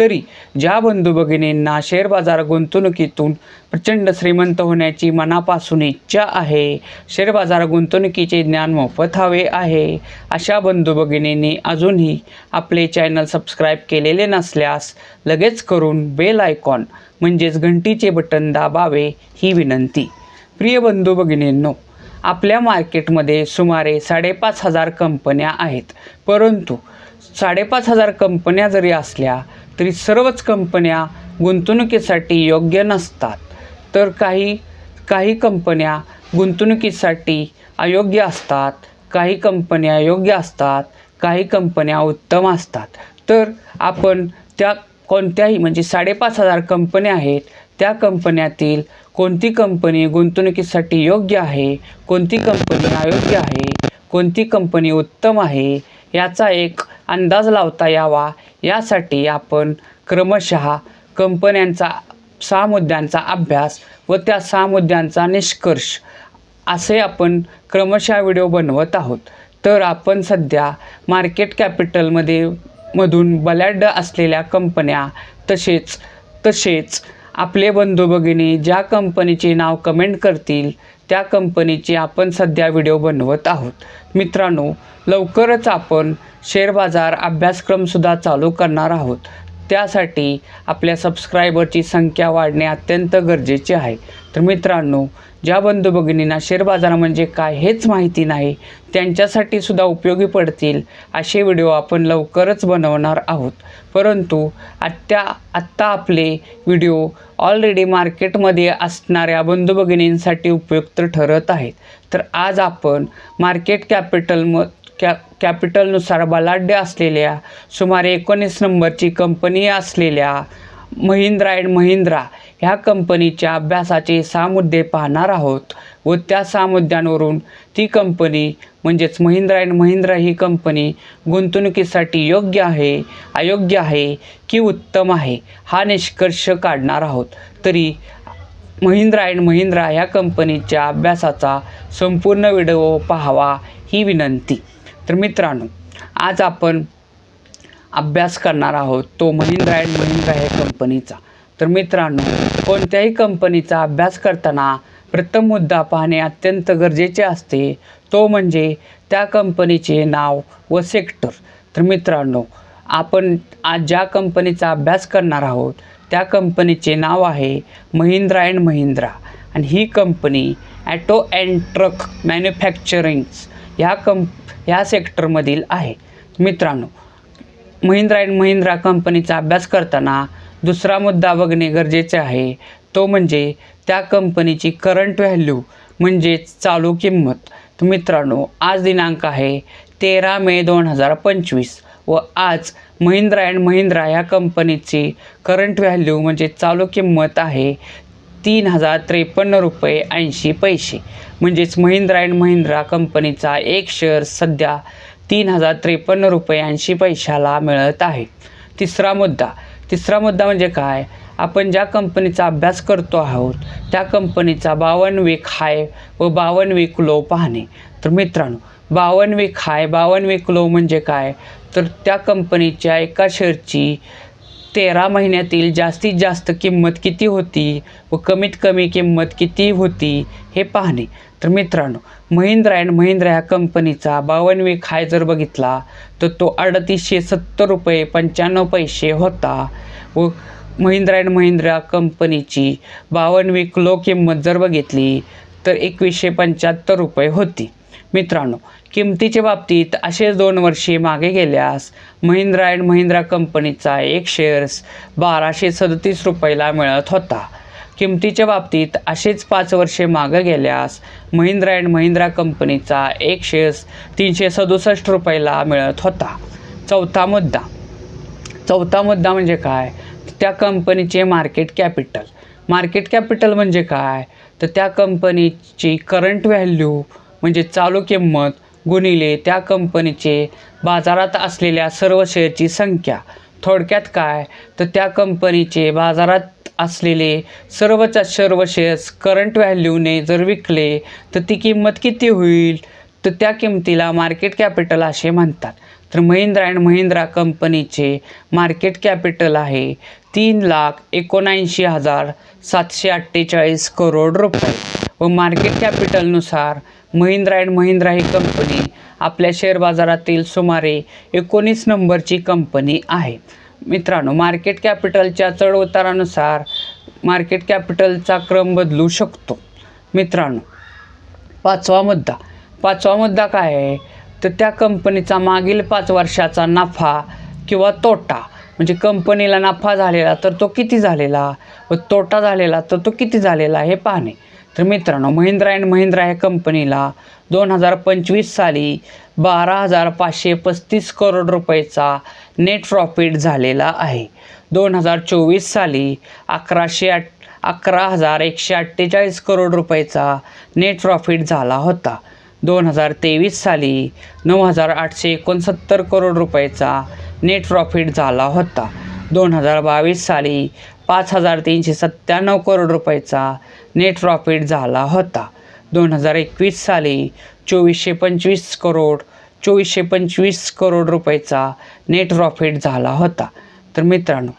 तरी ज्या बंधू भगिनींना शेअर बाजार गुंतवणुकीतून प्रचंड श्रीमंत होण्याची मनापासून इच्छा आहे शेअर बाजार गुंतवणुकीचे ज्ञान मोफत हवे आहे अशा बंधू भगिनींनी अजूनही आपले चॅनल सबस्क्राईब केलेले नसल्यास लगेच करून बेल आयकॉन म्हणजेच घंटीचे बटन दाबावे ही विनंती. प्रिय बंधू भगिनींनो आपल्या मार्केटमध्ये सुमारे साडेपाच हजार कंपन्या आहेत परंतु साडेपाच हजार कंपन्या जरी असल्या तरी सर्वच कंपन्या गुंतवणुकीसाठी योग्य नसतात. तर काही काही कंपन्या गुंतवणुकीसाठी अयोग्य असतात काही कंपन्या योग्य असतात काही कंपन्या उत्तम असतात. तर आपण त्या कोणत्याही म्हणजे साडेपाच हजार कंपन्या आहेत त्या कंपन्यातील कोणती कंपनी गुंतवणुकीसाठी योग्य आहे कोणती कंपनी अयोग्य आहे कोणती कंपनी उत्तम आहे याचा एक अंदाज लावता यावा यासाठी आपण क्रमशः कंपन्यांचा सहा मुद्द्यांचा अभ्यास व त्या सहा मुद्द्यांचा निष्कर्ष असे आपण क्रमशः व्हिडिओ बनवत आहोत. तर आपण सध्या मार्केट कॅपिटलमध्ये मधून बलाढ्य असलेल्या कंपन्या तसेच तसेच आपले बंधू भगिनी ज्या कंपनीचे नाव कमेंट करतील त्या कंपनीचे आपण सध्या व्हिडिओ बनवत आहोत. मित्रांनो लवकरच आपण शेअर बाजार अभ्यासक्रमसुद्धा चालू करणार आहोत. त्यासाठी आपल्या सबस्क्रायबरची संख्या वाढणे अत्यंत गरजेचे आहे. तर मित्रांनो ज्या बंधू भगिनींना शेअर बाजार म्हणजे काय हेच माहिती नाही त्यांच्यासाठी सुद्धा उपयोगी पडतील असे व्हिडिओ आपण लवकरच बनवणार आहोत. परंतु आत्ता आत्ता आपले व्हिडिओ ऑलरेडी मार्केटमध्ये असणाऱ्या बंधू भगिनींसाठी उपयुक्त ठरत आहेत. तर आज आपण मार्केट कॅपिटल म कॅ कॅपिटलनुसार बलाढ्य असलेल्या सुमारे एकोणीस नंबरची कंपनी असलेल्या महिंद्रा अँड महिंद्रा ह्या कंपनीच्या अभ्यासाचे सहा मुद्दे पाहणार आहोत व त्या सहा मुद्द्यांवरून ती कंपनी म्हणजेच महिंद्रा अँड महिंद्रा ही कंपनी गुंतवणुकीसाठी योग्य आहे अयोग्य आहे की उत्तम आहे हा निष्कर्ष काढणार आहोत. तरी महिंद्रा अँड महिंद्रा ह्या कंपनीच्या अभ्यासाचा संपूर्ण व्हिडिओ पाहावा ही विनंती. तर मित्रांनो आज आपण अभ्यास करणार आहोत तो महिंद्रा अँड महिंद्रा ह्या कंपनीचा. तर मित्रांनो कोणत्याही कंपनीचा अभ्यास करताना प्रथम मुद्दा पाहणे अत्यंत गरजेचे असते. तो म्हणजे त्या कंपनीचे नाव व सेक्टर. तर मित्रांनो आपण आज ज्या कंपनीचा अभ्यास करणार आहोत त्या कंपनीचे नाव आहे महिंद्रा अँड महिंद्रा. आणि ही company auto and truck manufacturings ह्या कंप ह्या सेक्टरमधील आहे. मित्रांनो महिंद्रा अँड महिंद्रा कंपनीचा अभ्यास करताना दुसरा मुद्दा बघणे गरजेचे आहे. तो म्हणजे त्या कंपनीची करंट व्हॅल्यू म्हणजेच चालू किंमत. तर मित्रांनो आज दिनांक आहे तेरा मे दोन हजार पंचवीस व आज महिंद्रा अँड महिंद्रा या कंपनीची करंट व्हॅल्यू म्हणजे चालू किंमत आहे तीन हजार त्रेपन्न रुपये ऐंशी पैसे. म्हणजेच महिंद्रा अँड महिंद्रा कंपनीचा एक शेअर सध्या तीन हजार त्रेपन्न रुपये ऐंशी पैशाला मिळत आहे. तिसरा मुद्दा तिसरा मुद्दा म्हणजे काय? आपण ज्या कंपनीचा अभ्यास करतो आहोत त्या कंपनीचा बावन्न वीक हाय व बावन्न वीक लो पाहणे. तर मित्रांनो बावन्न वीक हाय बावन्न वीक लो म्हणजे काय? तर त्या कंपनीच्या एका शेअरची तेरा महिन्यातील जास्तीत जास्त किंमत किती होती व कमीत कमी किंमत किती होती हे पाहणे. तर मित्रांनो महिंद्रा अँड महिंद्रा ह्या कंपनीचा बावन्न वीक हाय जर बघितला तर तो अडतीसशे सत्तर रुपये पंच्याण्णव पैसे होता व महिंद्रा अँड महिंद्रा कंपनीची बावन्न वीक लो किंमत जर बघितली तर एकवीसशे पंच्याहत्तर रुपये होती. मित्रांनो किमतीच्या बाबतीत असेच दोन वर्षे मागे गेल्यास महिंद्रा अँड महिंद्रा कंपनीचा एक शेअर्स बाराशे सदतीस रुपयाला मिळत होता. किमतीच्या बाबतीत असेच पाच वर्षे मागं गेल्यास महिंद्रा अँड महिंद्रा कंपनीचा एक शेअर्स तीनशे सदुसष्ट रुपयाला मिळत होता. चौथा मुद्दा. चौथा मुद्दा म्हणजे काय? त्या कंपनीचे मार्केट कॅपिटल मार्केट कॅपिटल म्हणजे काय? तर त्या कंपनीची करंट व्हॅल्यू म्हणजे चालू किंमत गुणिले त्या कंपनीचे बाजारात असलेल्या सर्व शेअरची संख्या. थोडक्यात काय? तर त्या कंपनीचे बाजारात असलेले सर्वच्या सर्व शेअर्स करंट व्हॅल्यूने जर विकले तर ती किंमत किती होईल? तर त्या किमतीला मार्केट कॅपिटल असे म्हणतात. तर महिंद्रा अँड महिंद्रा कंपनीचे मार्केट कॅपिटल आहे तीन लाख एकोणऐंशी हजार सातशे अठ्ठेचाळीस करोड रुपये. व मार्केट कॅपिटलनुसार महिंद्रा अँड महिंद्रा ही कंपनी आपल्या शेअर बाजारातील सुमारे एकोणीस नंबरची कंपनी आहे. मित्रांनो मार्केट कॅपिटलच्या चढउतारानुसार मार्केट कॅपिटलचा क्रम बदलू शकतो. मित्रांनो पाचवा मुद्दा. पाचवा मुद्दा काय आहे? तर त्या कंपनीचा मागील पाच वर्षाचा नफा किंवा तोटा. म्हणजे कंपनीला नफा झालेला तर तो किती झालेला? व तोटा झालेला तर तो किती झालेला? हे पाहणे. तर मित्रांनो महिंद्रा अँड महिंद्रा ह्या कंपनीला दोन हजार पंचवीस साली बारा हजार पाचशे पस्तीस करोड रुपयेचा नेट प्रॉफिट झालेला आहे. दोन हजार चोवीस साली अकराशे आठ अकरा हजार एकशे अठ्ठेचाळीस करोड रुपयेचा नेट प्रॉफिट झाला होता. दोन हजार तेवीस साली नऊ हजार आठशे एकोणसत्तर करोड रुपयेचा नेट प्रॉफिट झाला होता. दोन हजार बावीस साली पाच हजार तीनशे सत्त्याण्णव करोड रुपयेचा नेट प्रॉफिट झाला होता. दोन हजार एकवीस साली चोवीसशे पंचवीस करोड चोवीसशे पंचवीस करोड रुपयेचा नेट प्रॉफिट झाला होता. तर मित्रांनो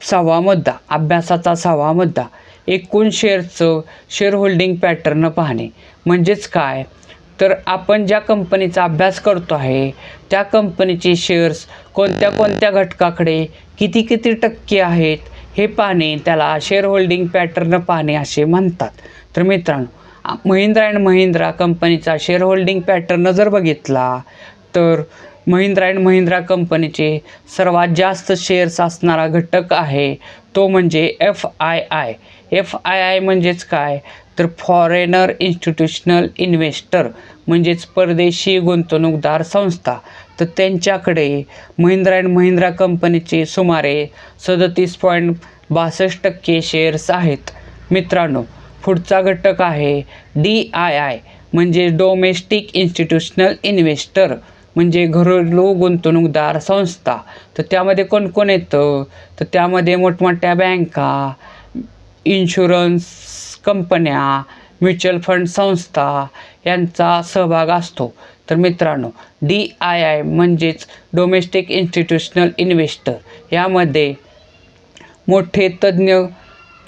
सहावा मुद्दा अभ्यासाचा सहावा मुद्दा. एकूण शेअरचं शेअर होल्डिंग पॅटर्न पाहणे. म्हणजेच काय? तर आपण ज्या कंपनीचा अभ्यास करतो आहे त्या कंपनीचे शेअर्स कोणत्या कोणत्या घटकाकडे किती किती टक्के आहेत हे पाहणे त्याला शेअर होल्डिंग पॅटर्न पाहणे असे म्हणतात. तर मित्रांनो महिंद्रा अँड महिंद्रा कंपनीचा शेअर होल्डिंग पॅटर्न जर बघितला तर महिंद्रा अँड महिंद्रा कंपनीचे सर्वात जास्त शेअर्स असणारा घटक आहे तो म्हणजे F I I F I I म्हणजेच काय? तर फॉरेनर इन्स्टिट्यूशनल इन्व्हेस्टर म्हणजेच परदेशी गुंतवणूकदार संस्था. तर त्यांच्याकडे महिंद्रा अँड महिंद्रा कंपनीचे सुमारे सदतीस पॉईंट बासष्ट टक्के शेअर्स आहेत. मित्रांनो पुढचा घटक आहे डी आय आय म्हणजे डोमेस्टिक इन्स्टिट्यूशनल इन्व्हेस्टर म्हणजे घरेलू गुंतवणूकदार संस्था. तर त्यामध्ये कोण कोण येतं? तर त्यामध्ये मोठमोठ्या बँका इन्शुरन्स कंपन्या म्युच्युअल फंड संस्था यांचा सहभाग असतो. तर मित्रांनो डी आय आय म्हणजेच डोमेस्टिक इन्स्टिट्यूशनल इन्व्हेस्टर यामध्ये मोठे तज्ज्ञ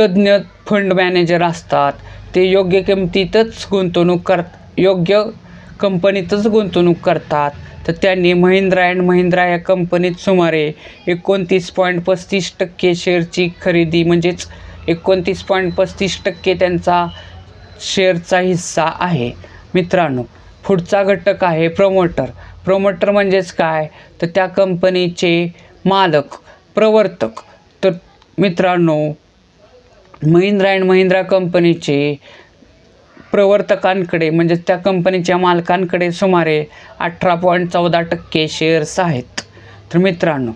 तज्ज्ञ फंड मॅनेजर असतात. ते योग्य किमतीतच गुंतवणूक कर योग्य कंपनीतच गुंतवणूक करतात. तर त्यांनी महिंद्रा अँड महिंद्रा या कंपनीत सुमारे एकोणतीस पॉईंट पस्तीस टक्के शेअरची खरेदी म्हणजेच एकोणतीस पॉईंट पस्तीस टक्के त्यांचा शेअरचा हिस्सा आहे. मित्रांनो पुढचा घटक आहे प्रमोटर प्रमोटर म्हणजेच काय? तर त्या कंपनीचे मालक प्रवर्तक. तर मित्रांनो महिंद्रा अँड महिंद्रा कंपनीचे प्रवर्तकांकडे म्हणजेच त्या कंपनीच्या मालकांकडे सुमारे अठरा पॉईंट चौदा टक्के शेअर्स आहेत. तर मित्रांनो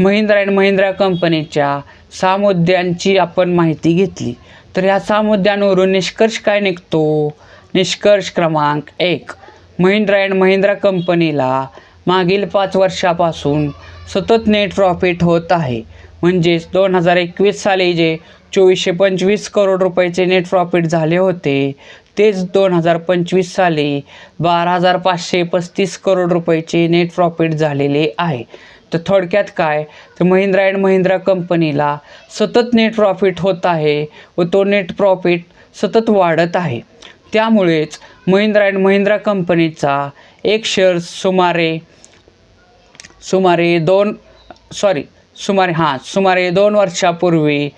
महिंद्रा अँड महिंद्रा कंपनीच्या सहा मुद्द्यांची आपण माहिती घेतली. तर ह्या सहा मुद्द्यांवरून निष्कर्ष काय निघतो? निष्कर्ष क्रमांक एक. महिंद्रा अँड महिंद्रा कंपनीला मागील पाच वर्षापासून सतत नेट प्रॉफिट होत आहे. म्हणजेच दोन हजार एकवीस साली जे चोवीसशे पंचवीस करोड रुपयाचे नेट प्रॉफिट झाले होते तेच दोन हजार पंचवीस साली बारा हजार पाचशे पस्तीस करोड रुपयाचे नेट प्रॉफिट झालेले आहे. तर थोडक्यात काय? तर महिंद्रा अँड महिंद्रा कंपनीला सतत नेट प्रॉफिट होत आहे व तो नेट प्रॉफिट सतत वाढत आहे. त्यामुळेच महिंद्रा अँड महिंद्रा कंपनीचा एक शेअर सुमारे सुमारे दोन सॉरी सुमारे हां सुमारे दोन वर्षापूर्वी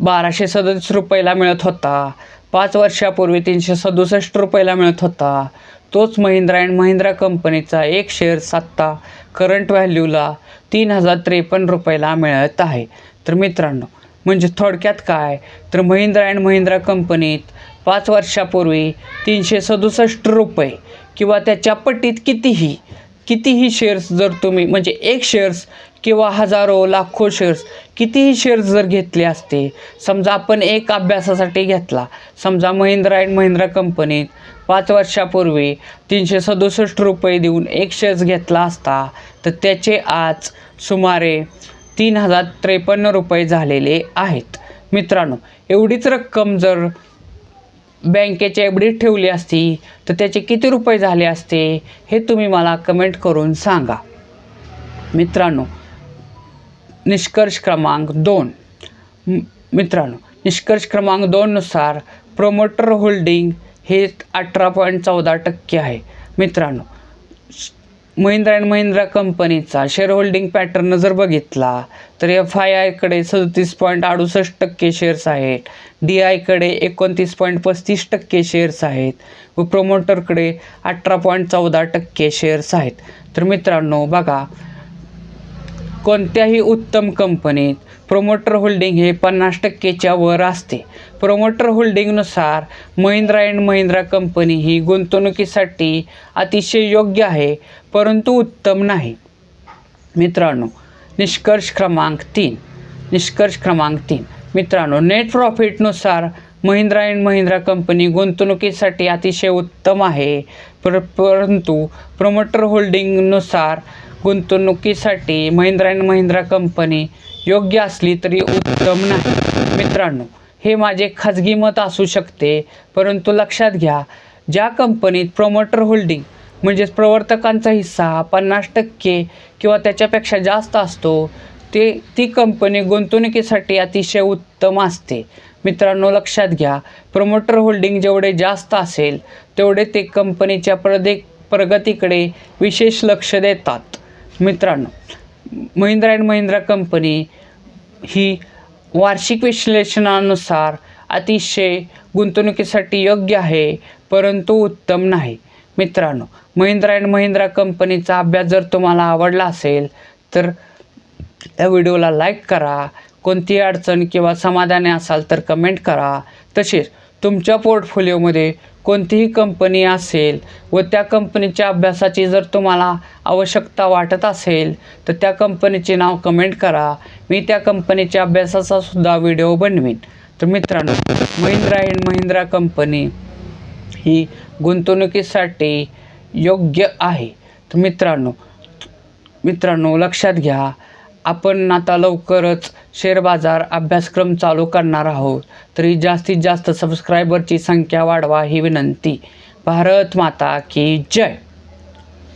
बाराशे सदतीस रुपयाला मिळत होता. पाच वर्षापूर्वी तीनशे सदुसष्ट रुपयाला मिळत होता. तोच महिंद्रा अँड महिंद्रा कंपनीचा एक शेअर आत्ता करंट व्हॅल्यूला तीन हजार त्रेपन्न रुपयाला मिळत आहे. तर मित्रांनो म्हणजे थोडक्यात काय? तर महिंद्रा अँड महिंद्रा कंपनीत पाच वर्षापूर्वी तीनशे सदुसष्ट रुपये किंवा त्याच्या पटीत कितीही कितीही शेअर्स जर तुम्ही म्हणजे एक शेअर्स किंवा हजारो लाखो शेअर्स कितीही शेअर्स जर घेतले असते समजा आपण एक अभ्यासासाठी घेतला समजा महिंद्रा अँड महिंद्रा कंपनीत पाच वर्षापूर्वी तीनशे सदुसष्ट रुपये देऊन एक शेअर्स घेतला असता तर त्याचे आज सुमारे तीन हजार त्रेपन्न रुपये झालेले आहेत. मित्रांनो एवढीच रक्कम जर बँकेच्या एवढीच ठेवली असती तर त्याचे किती रुपये झाले असते हे तुम्ही मला कमेंट करून सांगा. मित्रांनो निष्कर्ष क्रमांक दोन. मित्रांनो निष्कर्ष क्रमांक दोननुसार प्रोमोटर होल्डिंग हे अठरा पॉईंट चौदा टक्के आहे. मित्रांनो महिंद्रा अँड महिंद्रा कंपनीचा शेअर होल्डिंग पॅटर्न जर बघितला तर एफ आय आयकडे सदतीस पॉईंट अडुसष्ट टक्के शेअर्स आहेत. डी आयकडे एकोणतीस पॉईंट पस्तीस टक्के शेअर्स आहेत. व प्रोमोटरकडे अठरा पॉईंट चौदा टक्के शेअर्स आहेत. तर मित्रांनो बघा कोणत्याही उत्तम कंपनीत प्रोमोटर होल्डिंग हे पन्नास टक्केच्या वर असते. प्रोमोटर होल्डिंगनुसार महिंद्रा अँड महिंद्रा कंपनी ही गुंतवणुकीसाठी अतिशय योग्य आहे परंतु उत्तम नाही. मित्रांनो निष्कर्ष क्रमांक तीन. निष्कर्ष क्रमांक तीन. मित्रांनो नेट प्रॉफिटनुसार महिंद्रा अँड महिंद्रा कंपनी गुंतवणुकीसाठी अतिशय उत्तम आहे पर परंतु प्रमोटर होल्डिंगनुसार गुंतवणुकीसाठी महिंद्रा अँड महिंद्रा कंपनी योग्य असली तरी उत्तम नाही. मित्रांनो हे माझे खाजगी मत असू शकते परंतु लक्षात घ्या ज्या कंपनीत प्रमोटर होल्डिंग म्हणजेच प्रवर्तकांचा हिस्सा हा पन्नास टक्के किंवा त्याच्यापेक्षा जास्त असतो ते ती कंपनी गुंतवणुकीसाठी अतिशय उत्तम असते. मित्रांनो लक्षात घ्या प्रमोटर होल्डिंग जेवढे जास्त असेल तेवढे ते कंपनीच्या प्रदे प्रगतीकडे विशेष लक्ष देतात. मित्रांनो महिंद्रा अँड महिंद्रा कंपनी ही वार्षिक विश्लेषणानुसार अतिशय गुंतवणुकीसाठी योग्य आहे परंतु उत्तम नाही. मित्रांनो महिंद्रा अँड महिंद्रा कंपनीचा अभ्यास जर तुम्हाला आवडला असेल तर या व्हिडिओला लाईक करा. कोणतीही अडचण किंवा समाधानी असाल तर कमेंट करा. तसेच तुमच्या पोर्टफोलिओमध्ये कोणतीही कंपनी असेल व त्या कंपनीच्या अभ्यासाची जर तुम्हाला आवश्यकता वाटत असेल तर त्या कंपनीचे नाव कमेंट करा. मी त्या कंपनीच्या अभ्यासाचा सुद्धा व्हिडिओ बनवीन. तर मित्रांनो महिंद्रा अँड महिंद्रा कंपनी ही गुंतवणुकीसाठी योग्य आहे. तर मित्रांनो मित्रांनो लक्षात घ्या. आपण आता लवकरच शेअर बाजार अभ्यासक्रम चालू करणार आहोत. तरी जास्तीत जास्त सबस्क्रायबरची संख्या वाढवा ही विनंती. भारत माता की जय!